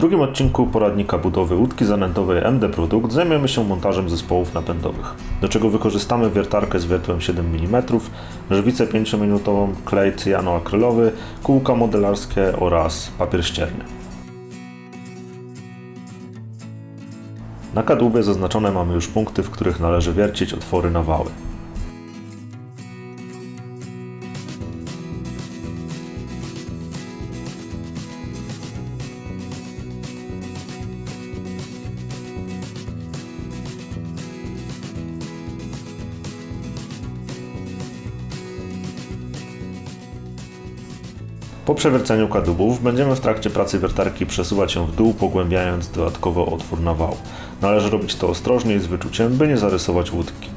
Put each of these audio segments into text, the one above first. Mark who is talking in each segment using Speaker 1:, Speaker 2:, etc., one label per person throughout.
Speaker 1: Drugim odcinku poradnika budowy łódki zanętowej MD Produkt zajmiemy się montażem zespołów napędowych, do czego wykorzystamy wiertarkę z wiertłem 7 mm, żywicę 5-minutową, klej cyjanoakrylowy, kółka modelarskie oraz papier ścierny. Na kadłubie zaznaczone mamy już punkty, w których należy wiercić otwory na wały. Po przewierceniu kadłubów będziemy w trakcie pracy wiertarki przesuwać ją w dół, pogłębiając dodatkowo otwór na wał. Należy robić to ostrożnie i z wyczuciem, by nie zarysować łódki.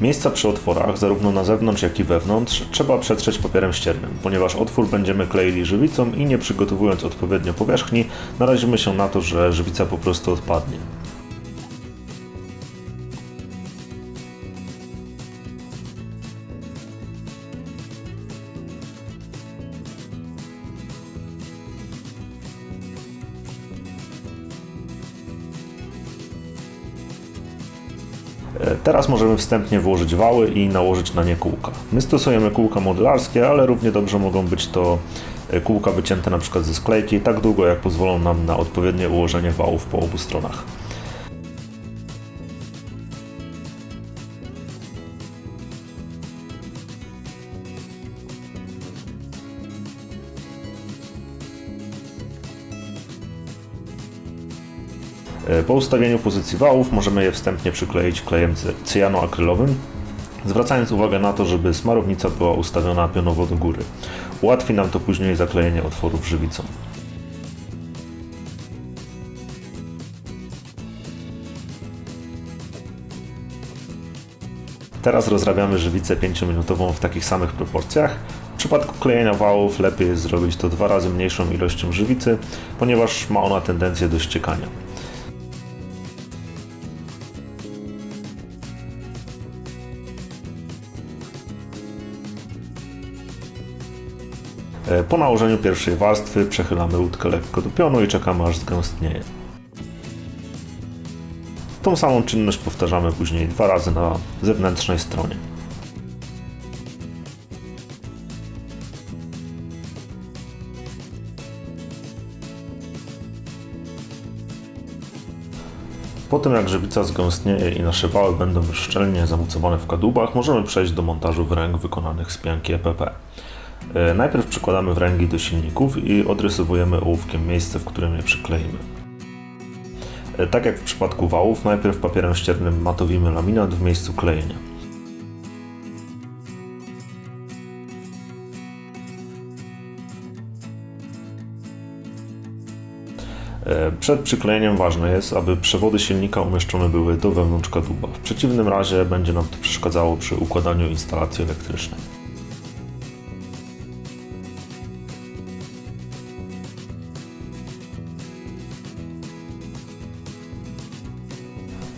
Speaker 1: Miejsca przy otworach, zarówno na zewnątrz, jak i wewnątrz, trzeba przetrzeć papierem ściernym, ponieważ otwór będziemy kleili żywicą i nie przygotowując odpowiednio powierzchni, narazimy się na to, że żywica po prostu odpadnie. Teraz możemy wstępnie włożyć wały i nałożyć na nie kółka. My stosujemy kółka modelarskie, ale równie dobrze mogą być to e, kółka wycięte przykład ze sklejki, tak długo jak pozwolą nam na odpowiednie ułożenie wałów po obu stronach. Po ustawieniu pozycji wałów możemy je wstępnie przykleić klejem cy- cyjanoakrylowym, zwracając uwagę na to, żeby smarownica była ustawiona pionowo do góry. Ułatwi nam to później zaklejenie otworów żywicą. Teraz rozrabiamy żywicę 5-minutową w takich samych proporcjach. W przypadku klejenia wałów lepiej jest zrobić to dwa razy mniejszą ilością żywicy, ponieważ ma ona tendencję do ściekania. Po nałożeniu pierwszej warstwy przechylamy łódkę lekko do pionu i czekamy aż zgęstnieje. Tą samą czynność powtarzamy później dwa razy na zewnętrznej stronie. Po tym jak żywica zgęstnieje i nasze wały będą już szczelnie zamocowane w kadłubach, możemy przejść do montażu wręg wykonanych z pianki EPP. E, Najpierw przykładamy wręgi do silników i odrysowujemy ołówkiem miejsce, w którym je przykleimy. E, Tak jak w przypadku wałów, najpierw papierem ściernym matowimy laminat w miejscu klejenia. E, Przed przyklejeniem ważne jest, aby przewody silnika umieszczone były do wewnątrz kadłuba. W przeciwnym razie będzie nam to przeszkadzało przy układaniu instalacji elektrycznej.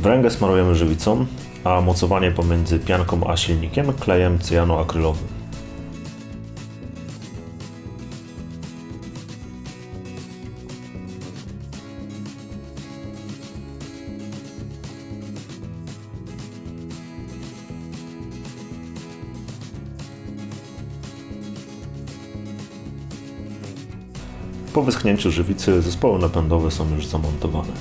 Speaker 1: Wręgę smarujemy żywicą, a mocowanie pomiędzy pianką a silnikiem klejem cyjanoakrylowym. Po wyschnięciu żywicy zespoły napędowe są już zamontowane.